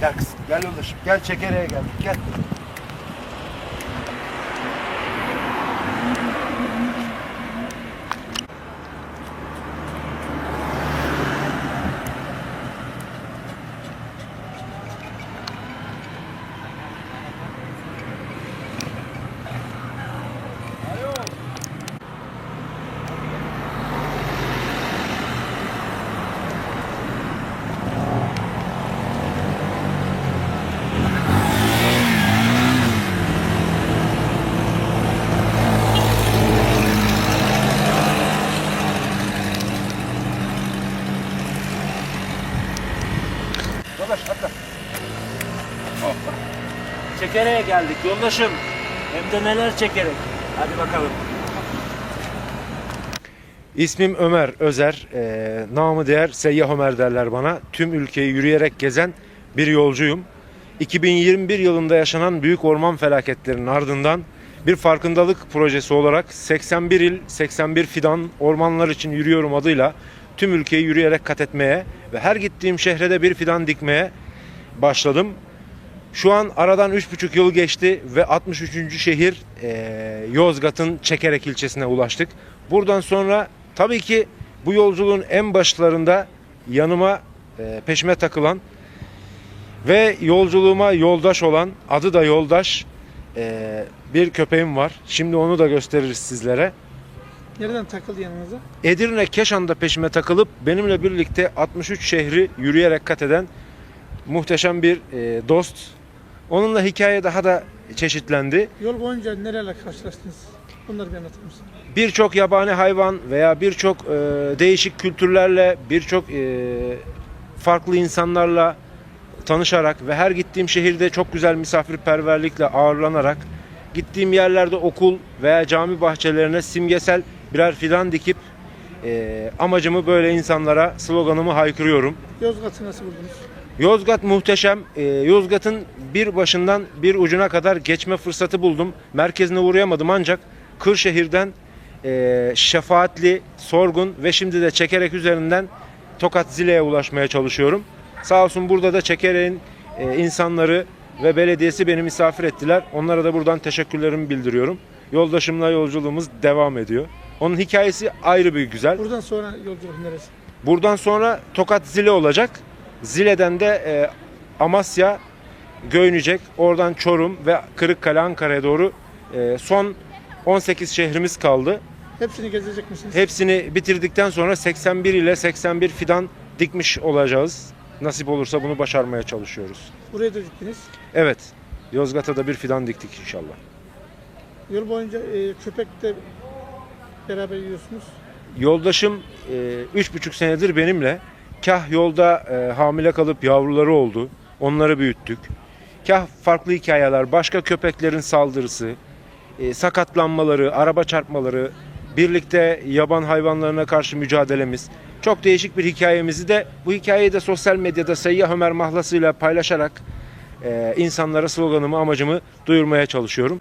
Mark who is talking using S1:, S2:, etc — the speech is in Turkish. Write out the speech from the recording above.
S1: Gel kızım gel yoldaşım. Gel çekereye geldik gel. Yoldaş atla.
S2: Çekereye geldik yoldaşım. Hem de neler çekerek. Hadi bakalım.
S3: İsmim Ömer Özer. Ee, namı değer Seyyah Ömer derler bana. Tüm ülkeyi yürüyerek gezen bir yolcuyum. 2021 yılında yaşanan büyük orman felaketlerinin ardından bir farkındalık projesi olarak 81 il 81 fidan ormanlar için yürüyorum adıyla tüm ülkeyi yürüyerek kat etmeye ve her gittiğim şehre de bir fidan dikmeye başladım. Şu an aradan 3,5 yıl geçti ve 63. şehir eee, Yozgat'ın Çekerek ilçesine ulaştık. Buradan sonra tabii ki bu yolculuğun en başlarında yanıma eee, peşime takılan ve yolculuğuma yoldaş olan adı da yoldaş eee, bir köpeğim var. Şimdi onu da gösteririz sizlere.
S4: Nereden takıldı yanınıza?
S3: Edirne Keşan'da peşime takılıp benimle birlikte 63 şehri yürüyerek kat eden muhteşem bir eee, dost. Onunla hikaye daha da çeşitlendi.
S4: Yol boyunca nelerle karşılaştınız? Bunları bir anlatır mısın?
S3: birçok yabani hayvan veya birçok e, değişik kültürlerle, birçok e, farklı insanlarla tanışarak ve her gittiğim şehirde çok güzel misafirperverlikle ağırlanarak gittiğim yerlerde okul veya cami bahçelerine simgesel birer fidan dikip e, amacımı böyle insanlara sloganımı haykırıyorum.
S4: Yozgat'ı nasıl buldunuz?
S3: Yozgat muhteşem. Ee, Yozgat'ın bir başından bir ucuna kadar geçme fırsatı buldum. Merkezine uğrayamadım ancak Kırşehir'den e, Şefaatli, Sorgun ve şimdi de Çekerek üzerinden Tokat Zile'ye ulaşmaya çalışıyorum. Sağ olsun burada da Çekerek'in e, insanları ve belediyesi beni misafir ettiler. Onlara da buradan teşekkürlerimi bildiriyorum. Yoldaşımla yolculuğumuz devam ediyor. Onun hikayesi ayrı bir güzel.
S4: Buradan sonra yolculuk neresi?
S3: Buradan sonra Tokat Zile olacak. Zile'den de e, Amasya, Göynücek, oradan Çorum ve Kırıkkale Ankara'ya doğru e, son 18 şehrimiz kaldı.
S4: Hepsini gezecek misiniz?
S3: Hepsini bitirdikten sonra 81 ile 81 fidan dikmiş olacağız. Nasip olursa bunu başarmaya çalışıyoruz.
S4: Buraya da diktiniz.
S3: Evet, Yozgat'a da bir fidan diktik inşallah.
S4: Yol boyunca e, köpekle beraber yiyorsunuz.
S3: Yoldaşım e, üç buçuk senedir benimle. Kah yolda e, hamile kalıp yavruları oldu. Onları büyüttük. Kah farklı hikayeler, başka köpeklerin saldırısı, e, sakatlanmaları, araba çarpmaları, birlikte yaban hayvanlarına karşı mücadelemiz. Çok değişik bir hikayemizi de bu hikayeyi de sosyal medyada Seyyah Ömer mahlasıyla paylaşarak e, insanlara sloganımı, amacımı duyurmaya çalışıyorum.